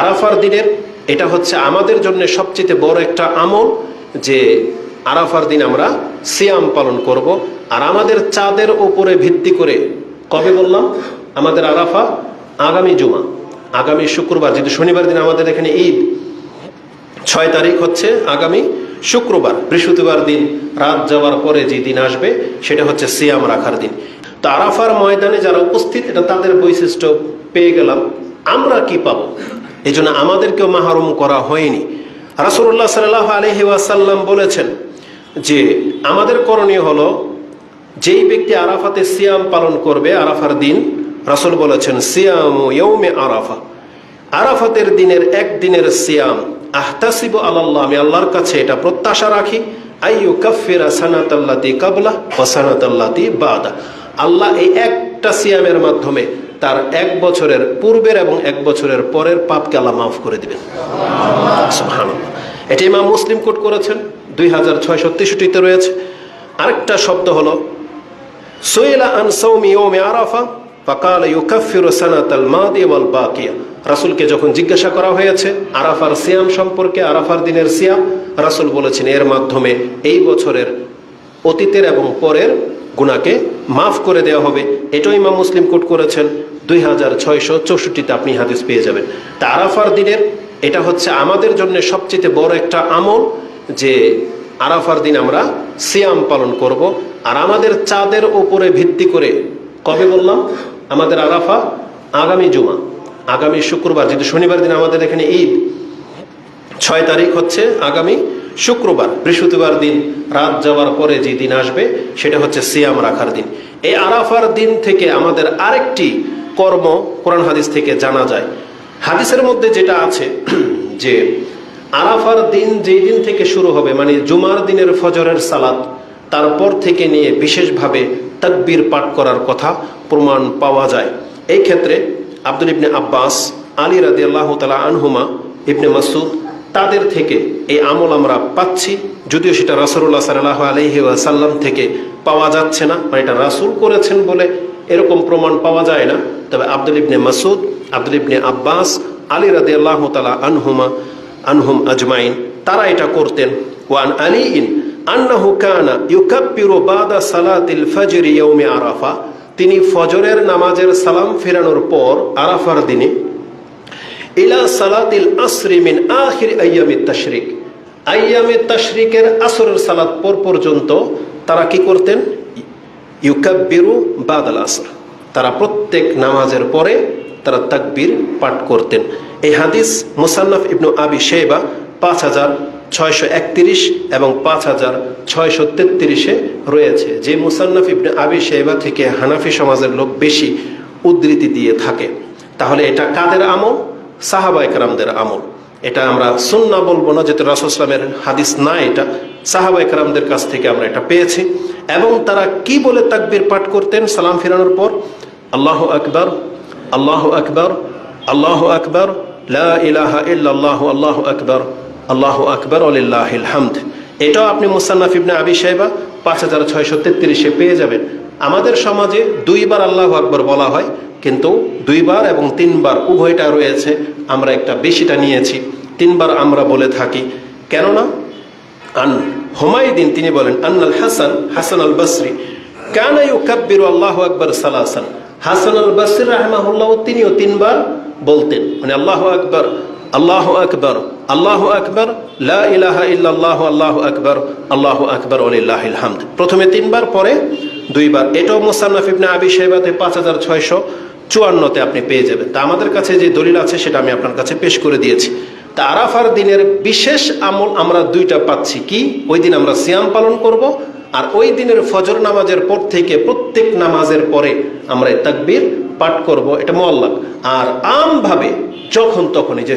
আরাফার দিনের, এটা হচ্ছে আমাদের জন্য সবচেয়ে বড় একটা আমল যে আরাফার দিন আমরা সিয়াম পালন করব। আর আমাদের চাঁদের ওপরে ভিত্তি করে কবে বললাম? আমাদের আরাফা আগামী জুমা, আগামী শুক্রবার, যেহেতু শনিবার দিন আমাদের এখানে ঈদ, ছয় তারিখ হচ্ছে আগামী শুক্রবার, বৃহস্পতিবার দিন রাত যাওয়ার পরে যে দিন আসবে, সেটা হচ্ছে সিয়াম রাখার দিন। তো আরাফার ময়দানে যারা উপস্থিত, এটা তাদের বৈশিষ্ট্য পেয়ে গেলাম। আমরা কি পাবো? এই জন্য আমাদেরকেও মাহরুম করা হয়নি। রাসুল্লাহ সাল্লাহ আলহি ওয়াসাল্লাম বলেছেন যে, আমাদের করণীয় হলো যেই ব্যক্তি আরাফাতে সিয়াম পালন করবে, আরাফার দিন, রাসুল বলেছেন, সিয়াম ইয়ৌমে আরাফা। আরাফাতের দিনের একদিনের সিয়াম, আহতাসিব আল্লাহ আমি আল্লাহর কাছে এটা প্রত্যাশা রাখি আইয়ু কাফিরা সানাতাল্লাতি কাবলা ও সানাতাল্লাতি বাদা। আল্লাহ এই একটা সিয়ামের মাধ্যমে তার এক বছরের পূর্বের এবং এক বছরের পরের পাপকে আল্লাহ মাফ করে দিবেন। এটি ইমাম মুসলিম কোট করেছেন, দুই হাজার ছয়শো তেষট্টিতে রয়েছে। আরেকটা শব্দ হলো, সুইলা আন সৌমি ওমে আরাফা, ফাকাল ইউকাফিরু সানাতাল মাদি ওয়াল বাকিয়া। রাসূলকে যখন জিজ্ঞাসা করা হয়েছে, আরাফার সিয়াম সম্পর্কে, আরাফার দিনের সিয়াম, রাসূল বলেছেন, এর মাধ্যমে এই বছরের অতীতের এবং পরের গুণাকে মাফ করে দেওয়া হবে। এটাও ইমাম মুসলিম কোট করেছেন, দুই হাজার ছয়শো চৌষট্টিতে আপনি হাদিস পেয়ে যাবেন। তা আরাফার দিনের, এটা হচ্ছে আমাদের জন্য সবচেয়ে বড় একটা আমল যে আরাফার দিন আমরা সিয়াম পালন করব। আর আমাদের চাঁদের ওপরে ভিত্তি করে কবে বললাম? আমাদের আরাফা আগামী জুমা, আগামী শুক্রবার, যেহেতু শনিবার দিন আমাদের এখানে ঈদ, ছয় তারিখ হচ্ছে আগামী শুক্রবার, বৃহস্পতিবার দিন রাত যাওয়ার পরে যে দিন আসবে, সেটা হচ্ছে সিয়াম রাখার দিন। এই আরাফার দিন থেকে আমাদের আরেকটি কর্ম কোরআন হাদিস থেকে জানা যায়। হাদিসের মধ্যে যেটা আছে, যে আরাফার দিন যেই দিন থেকে শুরু হবে মানে জুমার দিনের ফজরের সালাত, তারপর থেকে নিয়ে বিশেষভাবে তাকবীর পাঠ করার কথা প্রমাণ পাওয়া যায়। এই ক্ষেত্রে আব্দুল ইবনে আব্বাস, আলী রাদি আল্লাহ তালা আনহুমা, ইবনে মাসুদ তাদের থেকে এই আমল আমরা পাচ্ছি। যদিও সেটা রাসুল্লাহ সাল্লাহ আলহি সাল্লাম থেকে পাওয়া যাচ্ছে না মানে এটা রাসুল করেছেন বলে এরকম প্রমাণ পাওয়া যায় না। তবে আব্দুল ইবনে মাসুদ আব্দুল ইবনে আব্বাস, আলী রাদি আল্লাহ তালা আনহুমা, আনহুম আজমাইন, তারা এটা করতেন। ওয়ান আলী ইন আন্নাহু কানা ইউকাব্বিরু বাদা সালাতিল ফজর ইয়াউমে আরাফা, তিনি ফজরের নামাজের সালাম ফেরানোর পর আরাফার দিনে ইলা সালাতিল আসরি মিন আখির আইয়ামিত তাশরিক। আইয়ামে তাশরিকের আসরের সালাত পর পর্যন্ত তারা কি করতেন? ইউকাব্বিরু বাদাল আসর। তারা প্রত্যেক নামাজের পরে তারা তাকবীর পাঠ করতেন। এই হাদিস মুসান্নাফ ইবনু আবি শেবা পাঁচ হাজার ছয়শো একত্রিশ এবং পাঁচ হাজার ছয়শো তেত্রিশে রয়েছে। যে মুসান্নাফ ইবনে আবি শেবা থেকে হানাফি সমাজের লোক বেশি উদ্ধৃতি দিয়ে থাকে। তাহলে এটা কাদের আমল? সাহাবা একরামদের আমল। এটা আমরা সুন্না বলব না, যেহেতু রাসুসলামের হাদিস না এটা। সাহাবা একরামদের কাছ থেকে আমরা এটা পেয়েছি। এবং তারা কি বলে তাকবীর পাঠ করতেন সালাম ফিরানোর পর? আল্লাহ আকবর আল্লাহ আকবর আল্লাহ আকবর, লা ইলাহা ইল্লাল্লাহ, আল্লাহ আকবর আল্লাহ আকবর আলিল্লাহিল হামদ। এটাও আপনি মুসান্নাফ ইবনে আবি সাহেবা পাঁচ হাজার ছয়শো তেত্রিশে পেয়ে যাবেন। আমাদের সমাজে দুইবার আল্লাহ আকবর বলা হয়, কিন্তু দুইবার এবং তিনবার উভয়টা রয়েছে, আমরা একটা বেশিটা নিয়েছি। তিনবার আমরা বলে থাকি। কেননা, আন হুমায়ুদ্দিন তিনি বলেন, আন্নাল হাসান হাসান আল বসরি কেন ইউকাব্বিরু আল্লাহ আকবর সালাসান। হাসান আল বসরি রাহমাহুল্লাহ তিনিও তিনবার বলতেন। মানে আল্লাহ আকবর আল্লাহ আকবর। আল্লাহ আকবর ইলাহা ইল্লাল্লাহ, আল্লাহ আকবর আল্লাহ আকবর আলিল্লাহিল হামদ। প্রথমে তিনবার, পরে দুইবার। এটাও মুসান্নাফ ইবনে আবি সাহেবাতে পাঁচ হাজার ছয়শো চুয়ান্নতে আপনি পেয়ে যাবেন। তা আমাদের কাছে যে দলিল আছে, সেটা আমি আপনার কাছে পেশ করে দিয়েছি। তা আরাফার দিনের বিশেষ আমল আমরা দুইটা পাচ্ছি। কি? ওই দিন আমরা সিয়াম পালন করব, আর ওই দিনের ফজর নামাজের পর থেকে প্রত্যেক নামাজের পরে আমরা তাকবীর পাঠ করব। এটা মোয়াল্লাক আর আমভাবে যখন তখন এই যে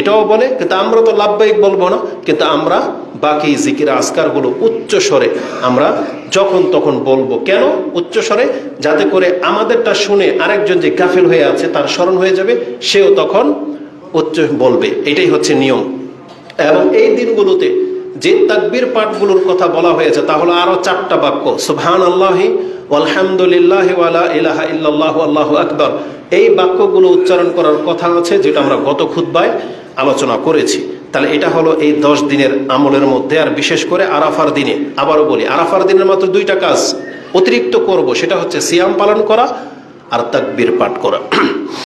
এটাও বলে, কিন্তু আমরা তো লাভবাহিক বলব না। কিন্তু আমরা বাকি জিকির আসকারগুলো উচ্চ স্বরে আমরা যখন তখন বলব। কেন উচ্চ স্বরে? যাতে করে আমাদেরটা শুনে আরেকজন যে গাফিল হয়ে আছে, তার স্মরণ হয়ে যাবে, সেও তখন উচ্চ বলবে। এটাই হচ্ছে নিয়ম। এবং এই দিনগুলোতে যে তাকবীর পাঠগুলোর কথা বলা হয়েছে তা হলো আরও চারটা বাক্য সুবহান আল্লাহি আলহামদুলিল্লাহ ওয়ালা ইলাহা ইল্লাল্লাহ আল্লাহু আকবার। এই বাক্যগুলো উচ্চারণ করার কথা আছে, যেটা আমরা গত খুতবায় আলোচনা করেছি। তাহলে এটা হলো এই দশ দিনের আমলের মধ্যে, আর বিশেষ করে আরাফার দিনে। আবারও বলি, আরাফার দিনের মাত্র দুইটা কাজ অতিরিক্ত করব, সেটা হচ্ছে সিয়াম পালন করা আর তাকবীর পাঠ করা।